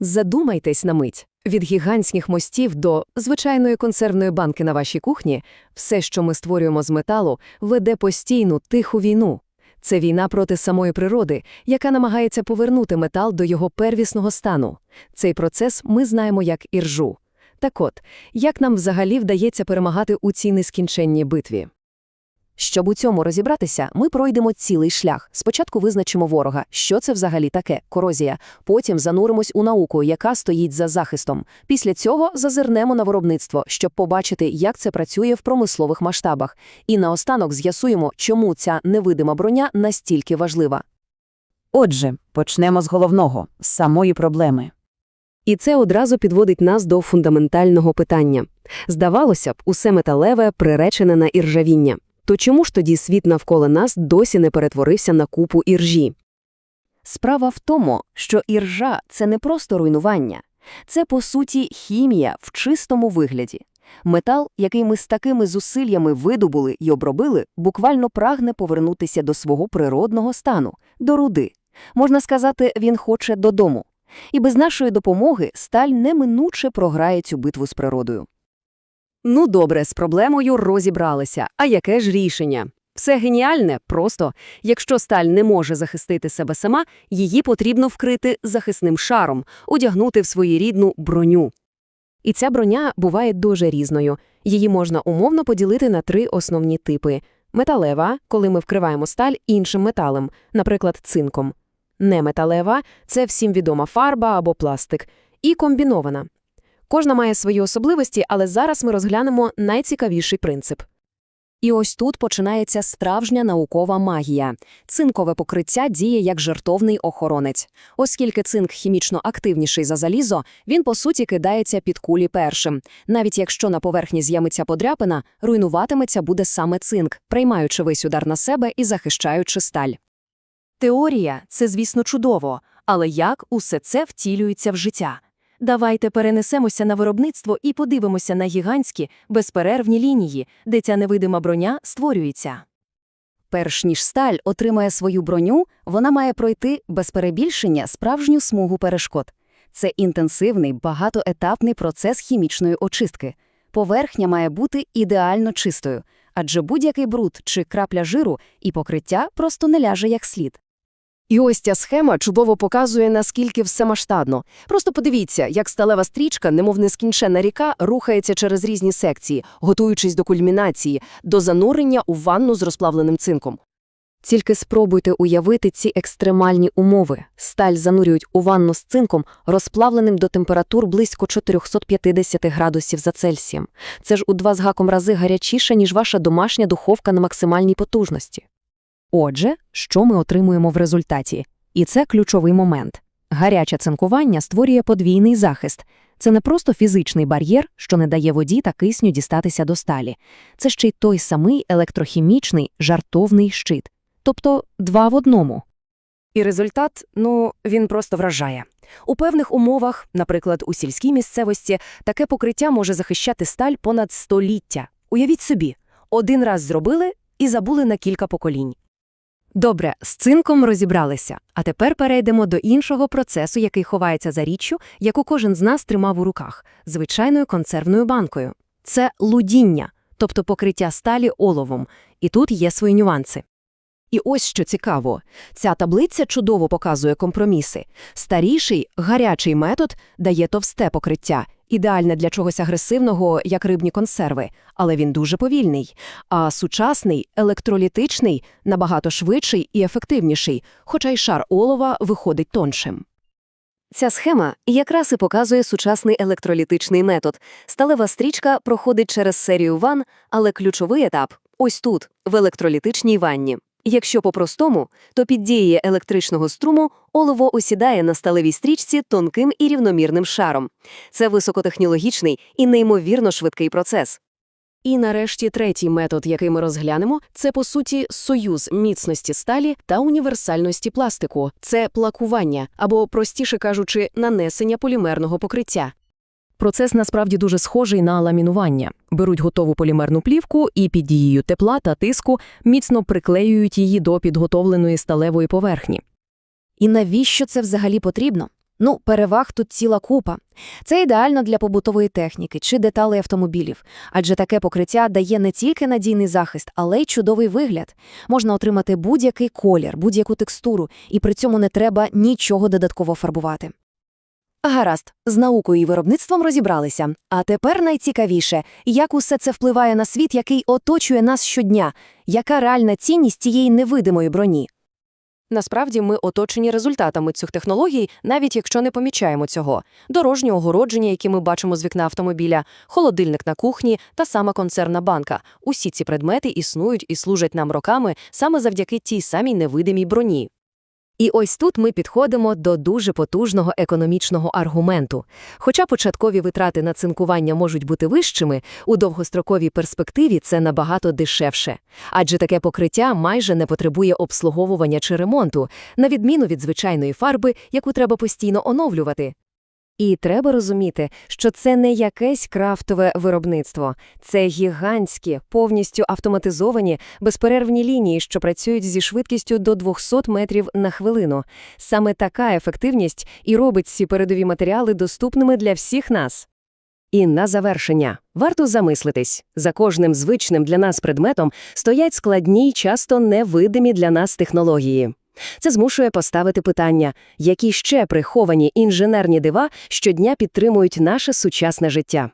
Задумайтесь на мить. Від гігантських мостів до звичайної консервної банки на вашій кухні все, що ми створюємо з металу, веде постійну тиху війну. Це війна проти самої природи, яка намагається повернути метал до його первісного стану. Цей процес ми знаємо як іржу. Так от, як нам взагалі вдається перемагати у цій нескінченній битві? Щоб у цьому розібратися, ми пройдемо цілий шлях. Спочатку визначимо ворога, що це взагалі таке корозія. Потім зануримось у науку, яка стоїть за захистом. Після цього зазирнемо на виробництво, щоб побачити, як це працює в промислових масштабах. І наостанок з'ясуємо, чому ця невидима броня настільки важлива. Отже, почнемо з головного – з самої проблеми. І це одразу підводить нас до фундаментального питання. Здавалося б, усе металеве приречене на іржавіння. То чому ж тоді світ навколо нас досі не перетворився на купу іржі? Справа в тому, що іржа – це не просто руйнування. Це, по суті, хімія в чистому вигляді. Метал, який ми з такими зусиллями видобули й обробили, буквально прагне повернутися до свого природного стану – до руди. Можна сказати, він хоче додому. І без нашої допомоги сталь неминуче програє цю битву з природою. Ну добре, з проблемою розібралися. А яке ж рішення? Все геніальне, просто. Якщо сталь не може захистити себе сама, її потрібно вкрити захисним шаром, одягнути в своєрідну броню. І ця броня буває дуже різною. Її можна умовно поділити на три основні типи. Металева, коли ми вкриваємо сталь іншим металом, наприклад, цинком. Неметалева – це всім відома фарба або пластик. І комбінована. Кожна має свої особливості, але зараз ми розглянемо найцікавіший принцип. І ось тут починається справжня наукова магія. Цинкове покриття діє як жертовний охоронець. Оскільки цинк хімічно активніший за залізо, він по суті кидається під кулі першим. Навіть якщо на поверхні з'явиться подряпина, руйнуватиметься буде саме цинк, приймаючи весь удар на себе і захищаючи сталь. Теорія – це, звісно, чудово, але як усе це втілюється в життя? Давайте перенесемося на виробництво і подивимося на гігантські, безперервні лінії, де ця невидима броня створюється. Перш ніж сталь отримає свою броню, вона має пройти без перебільшення справжню смугу перешкод. Це інтенсивний, багатоетапний процес хімічної очистки. Поверхня має бути ідеально чистою, адже будь-який бруд чи крапля жиру і покриття просто не ляже як слід. І ось ця схема чудово показує, наскільки все масштабно. Просто подивіться, як сталева стрічка, немов нескінчена ріка, рухається через різні секції, готуючись до кульмінації, до занурення у ванну з розплавленим цинком. Тільки спробуйте уявити ці екстремальні умови. Сталь занурюють у ванну з цинком, розплавленим до температур близько 450 градусів за Цельсієм. Це ж у два з гаком рази гарячіше, ніж ваша домашня духовка на максимальній потужності. Отже, що ми отримуємо в результаті? І це ключовий момент. Гаряче цинкування створює подвійний захист. Це не просто фізичний бар'єр, що не дає воді та кисню дістатися до сталі. Це ще й той самий електрохімічний жартовний щит. Тобто два в одному. І результат, ну, він просто вражає. У певних умовах, наприклад, у сільській місцевості, таке покриття може захищати сталь понад століття. Уявіть собі, один раз зробили і забули на кілька поколінь. Добре, з цинком розібралися, а тепер перейдемо до іншого процесу, який ховається за річчю, яку кожен з нас тримав у руках – звичайною консервною банкою. Це лудіння, тобто покриття сталі оловом, і тут є свої нюанси. І ось що цікаво, ця таблиця чудово показує компроміси. Старіший, гарячий метод дає товсте покриття, ідеальне для чогось агресивного, як рибні консерви, але він дуже повільний. А сучасний, електролітичний, набагато швидший і ефективніший, хоча й шар олова виходить тоншим. Ця схема якраз і показує сучасний електролітичний метод. Сталева стрічка проходить через серію ванн, але ключовий етап – ось тут, в електролітичній ванні. Якщо по-простому, то під дією електричного струму олово осідає на сталевій стрічці тонким і рівномірним шаром. Це високотехнологічний і неймовірно швидкий процес. І нарешті третій метод, який ми розглянемо, це по суті союз міцності сталі та універсальності пластику. Це плакування або, простіше кажучи, нанесення полімерного покриття. Процес насправді дуже схожий на ламінування. Беруть готову полімерну плівку і під дією тепла та тиску міцно приклеюють її до підготовленої сталевої поверхні. І навіщо це взагалі потрібно? Ну, переваг тут ціла купа. Це ідеально для побутової техніки чи деталей автомобілів, адже таке покриття дає не тільки надійний захист, але й чудовий вигляд. Можна отримати будь-який колір, будь-яку текстуру, і при цьому не треба нічого додатково фарбувати. Гаразд, з наукою і виробництвом розібралися. А тепер найцікавіше, як усе це впливає на світ, який оточує нас щодня, яка реальна цінність цієї невидимої броні. Насправді ми оточені результатами цих технологій, навіть якщо не помічаємо цього. Дорожнє огородження, які ми бачимо з вікна автомобіля, холодильник на кухні та сама консервна банка. Усі ці предмети існують і служать нам роками саме завдяки тій самій невидимій броні. І ось тут ми підходимо до дуже потужного економічного аргументу. Хоча початкові витрати на цинкування можуть бути вищими, у довгостроковій перспективі це набагато дешевше. Адже таке покриття майже не потребує обслуговування чи ремонту, на відміну від звичайної фарби, яку треба постійно оновлювати. І треба розуміти, що це не якесь крафтове виробництво. Це гігантські, повністю автоматизовані, безперервні лінії, що працюють зі швидкістю до 200 метрів на хвилину. Саме така ефективність і робить ці передові матеріали доступними для всіх нас. І на завершення варто замислитись, за кожним звичним для нас предметом стоять складні й часто невидимі для нас технології. Це змушує поставити питання, які ще приховані інженерні дива щодня підтримують наше сучасне життя.